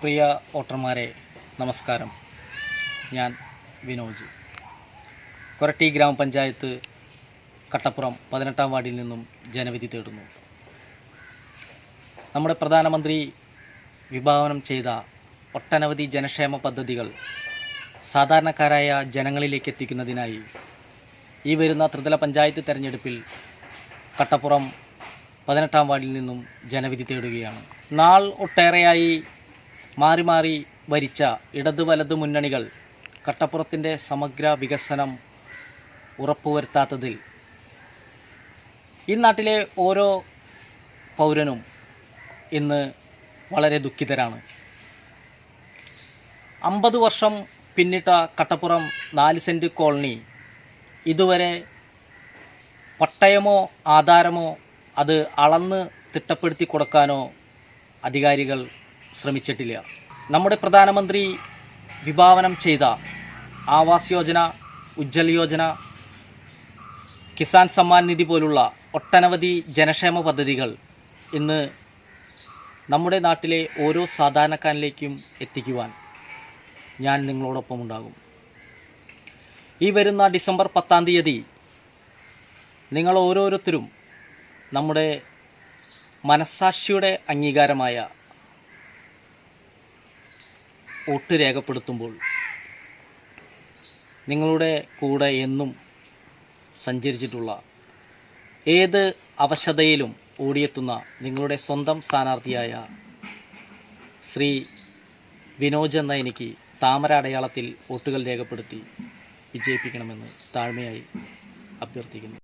പ്രിയ വോട്ടർമാരെ നമസ്കാരം. ഞാൻ വിനോജ്. കൊരട്ടി ഗ്രാമപഞ്ചായത്ത് കട്ടപ്പുറം പതിനെട്ടാം വാർഡിൽ നിന്നും ജനവിധി തേടുന്നു. നമ്മുടെ പ്രധാനമന്ത്രി വിഭാവനം ചെയ്ത ഒട്ടനവധി ജനക്ഷേമ പദ്ധതികൾ സാധാരണക്കാരായ ജനങ്ങളിലേക്ക് എത്തിക്കുന്നതിനായി ഈ വരുന്ന ത്രിതല പഞ്ചായത്ത് തെരഞ്ഞെടുപ്പിൽ കട്ടപ്പുറം പതിനെട്ടാം വാർഡിൽ നിന്നും ജനവിധി തേടുകയാണ്. നാൾ ഒട്ടേറെയായി മാറി മാറി ഭരിച്ച ഇടത് വലത് മുന്നണികൾ കട്ടപ്പുറത്തിന്റെ സമഗ്ര വികസനം ഉറപ്പുവരുത്താത്തതിൽ. ഈ നാട്ടിലെ ഓരോ പൗരനും ഇന്ന് വളരെ ദുഃഖിതരാണ്. അമ്പത് വർഷം പിന്നിട്ട കട്ടപ്പുറം നാല് സെന്റ് കോളനി ഇതുവരെ പട്ടയമോ ആധാരമോ അത് അളന്ന് തിട്ടപ്പെടുത്തി കൊടുക്കാനോ അധികാരികൾ ശ്രമിച്ചിട്ടില്ല. നമ്മുടെ പ്രധാനമന്ത്രി വിഭാവനം ചെയ്ത ആവാസ് യോജന ഉജ്ജൽ യോജന കിസാൻ സമ്മാൻ നിധി പോലുള്ള ഒട്ടനവധി ജനക്ഷേമ പദ്ധതികൾ ഇന്ന് നമ്മുടെ നാട്ടിലെ ഓരോ സാധാരണക്കാരിലേക്കും എത്തിക്കുവാൻ ഞാൻ നിങ്ങളോടൊപ്പം ഉണ്ടാകും ഈ വരുന്ന ഡിസംബർ പത്താം തീയതി നിങ്ങൾ ഓരോരുത്തരും നമ്മുടെ മനസ്സാക്ഷിയുടെ അംഗീകാരമായ വോട്ട് രേഖപ്പെടുത്തുമ്പോൾ നിങ്ങളുടെ കൂടെ എന്നും സഞ്ചരിച്ചിട്ടുള്ള ഏത് അവശതയിലും ഓടിയെത്തുന്ന നിങ്ങളുടെ സ്വന്തം സ്ഥാനാർത്ഥിയായ ശ്രീ വിനോജ് എന്ന എനിക്ക് താമര അടയാളത്തിൽ വോട്ടുകൾ രേഖപ്പെടുത്തി വിജയിപ്പിക്കണമെന്ന് താഴ്മയായി അഭ്യർത്ഥിക്കുന്നു.